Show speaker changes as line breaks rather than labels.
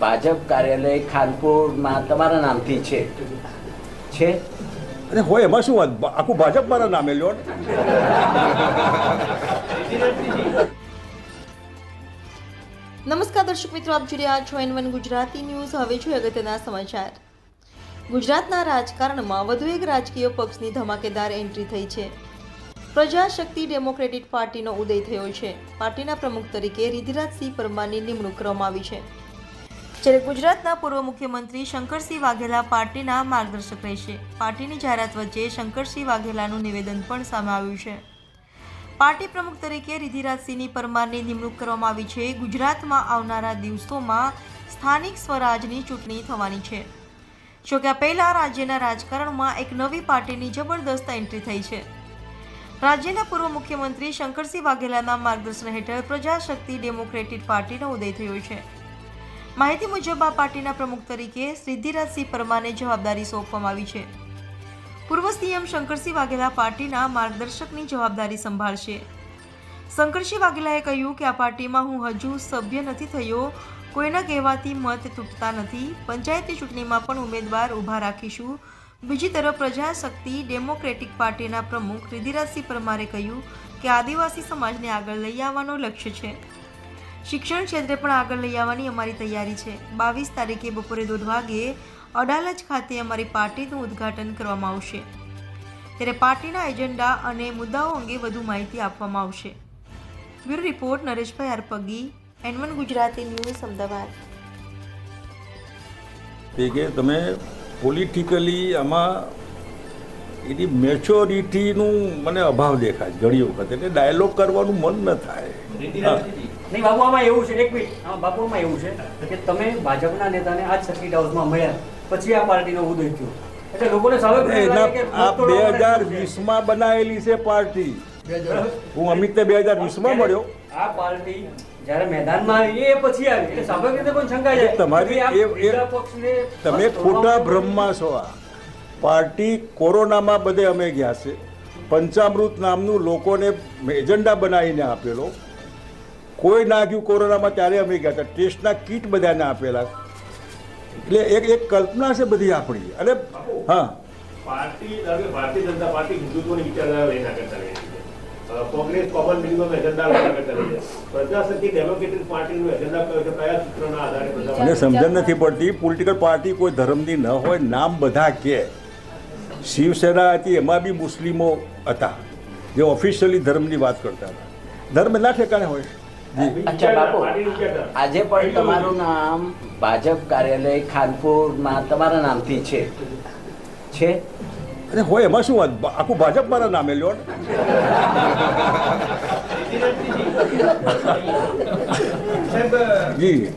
ભાજપ કાર્યાલય ખાનપુરમાં તમારા નામથી છે. છે?
અને હોય એમાં શું વાત? આખું ભાજપ મારા નામે લ્યો.
નમસ્કાર દર્શક મિત્રો આપ જોઈ રહ્યા છો એન વન ગુજરાતી ન્યૂઝ. હવે જોઈએ અગત્યના સમાચાર. ગુજરાતના રાજકારણમાં વધુ એક રાજકીય પક્ષની ધમાકેદાર એન્ટ્રી થઈ છે. પ્રજાશક્તિ ડેમોક્રેટિક પાર્ટીનો ઉદય થયો છે. પાર્ટીના પ્રમુખ તરીકે રિધિરાજસિંહ પરમારની નિમણૂક કરવામાં આવી છે. જ્યારે ગુજરાતના પૂર્વ મુખ્યમંત્રી શંકરસિંહ વાઘેલા પાર્ટીના માર્ગદર્શક રહેશે. પાર્ટીની જાહેરાત વચ્ચે શંકરસિંહ વાઘેલાનું નિવેદન પણ સામે આવ્યું છે. પાર્ટી પ્રમુખ તરીકે રિધિરાજસિંહની પરમારની નિમણૂક કરવામાં આવી છે. ગુજરાતમાં આવનારા દિવસોમાં સ્થાનિક સ્વરાજની ચૂંટણી થવાની છે. જોકે આ પહેલા રાજ્યના રાજકારણમાં એક નવી પાર્ટીની જબરદસ્ત એન્ટ્રી થઈ છે. રાજ્યના પૂર્વ મુખ્યમંત્રી શંકરસિંહ વાઘેલાના માર્ગદર્શન હેઠળ પ્રજાશક્તિ ડેમોક્રેટિક પાર્ટીનો ઉદય થયો છે. માહિતી મુજબ આ પાર્ટીના પ્રમુખ તરીકે સિદ્ધિરાજસિંહ પરમારને જવાબદારી સોંપવામાં આવી છે. પૂર્વ સીએમ શંકરસિંહ વાઘેલા પાર્ટીના માર્ગદર્શકની જવાબદારી સંભાળશે. શંકરસિંહ વાઘેલાએ કહ્યું કે આ પાર્ટીમાં હું હજુ સભ્ય નથી થયો, કોઈના કહેવાથી મત તૂટતા નથી. પંચાયતી ચૂંટણીમાં પણ ઉમેદવાર ઊભા રાખીશું. બીજી તરફ પ્રજાશક્તિ ડેમોક્રેટિક પાર્ટીના પ્રમુખ રિધિરાજસિંહ પરમારે કહ્યું કે આદિવાસી સમાજને આગળ લઈ આવવાનો લક્ષ્ય છે. શિક્ષણ ક્ષેત્રે પણ આગળ લઈ આવવાની અમારી તૈયારી છે. બાવીસ તારીખે બપોરે દોઢ વાગે અડાલજ ખાતે અમારી પાર્ટીનું ઉદ્ઘાટન કરવામાં આવશે. ત્યારે પાર્ટીના એજન્ડા અને મુદ્દાઓ અંગે વધુ માહિતી આપવામાં આવશે. Bureau report Nareshbhai Arpagi N one Gujarati news Ahmedabad.
કે તમે પોલિટિકલી આમાં એની મેચ્યોરિટીનું મને અભાવ દેખાય ઘણી વખત. એટલે ડાયલોગ કરવાનું મન ન થાય.
નહીં બાબુ આમાં એવું છે એક મિનિટ. આમાં બાપુમાં એવું છે કે તમે ભાજપના નેતાને આજ સર્કિટ હાઉસમાં મળ્યા પછી આ પાર્ટીનો ઉદય થયો. એટલે લોકોને
આ
મત
બે હજાર વીસમાં બનાવેલી છે પાર્ટી. હું અમિતને બે હજાર વીસમાં મળ્યો.
આ પાર્ટી જ્યારે મેદાનમાં આવી એ પછી આવી. એટલે સ્વાભાવિક રીતે કોઈ શંકા જાય.
તમારી
આ પક્ષને
તમે ખોટા ભ્રમમાં છો આ. પાર્ટી કોરોનામાં બધે અમે ગયા છે. પંચામૃત નામનું લોકોને એજન્ડા બનાવીને આપેલો. કોઈ ના ગયું કોરોનામાં ત્યારે અમે ગયા હતા. ટેસ્ટના કીટ બધાને આપેલા. એટલે એક એક કલ્પના છે બધી આપણી. અને હા.
પાર્ટી ભારતીય જનતા પાર્ટી હિન્દુત્વની વિચારધારા લઈને આગળ ચાલી રહી કોંગ્રેસ કોમન મિનિમમ એજન્ડા લઈને રહી છે. ડેમોક્રેટિક પાર્ટીનું એજન્ડા કયા સૂત્રના આધારે
મને સમજણ નથી પડતી. પોલિટિકલ પાર્ટી કોઈ ધર્મની ન હોય નામ બધા કે. શિવસેના હતી એમાં બી મુસ્લિમો હતા. જે ઓફિશિયલી ધર્મની વાત કરતા હતા. ધર્મ ના ઠેકાણે હોય
અચ્છા બાપુ. આજે પણ તમારું નામ ભાજપ કાર્યાલય ખાનપુરમાં તમારા નામથી છે. છે?
અરે હોય એમાં શું વાત? આખું ભાજપ મારા નામે લ્યો જી.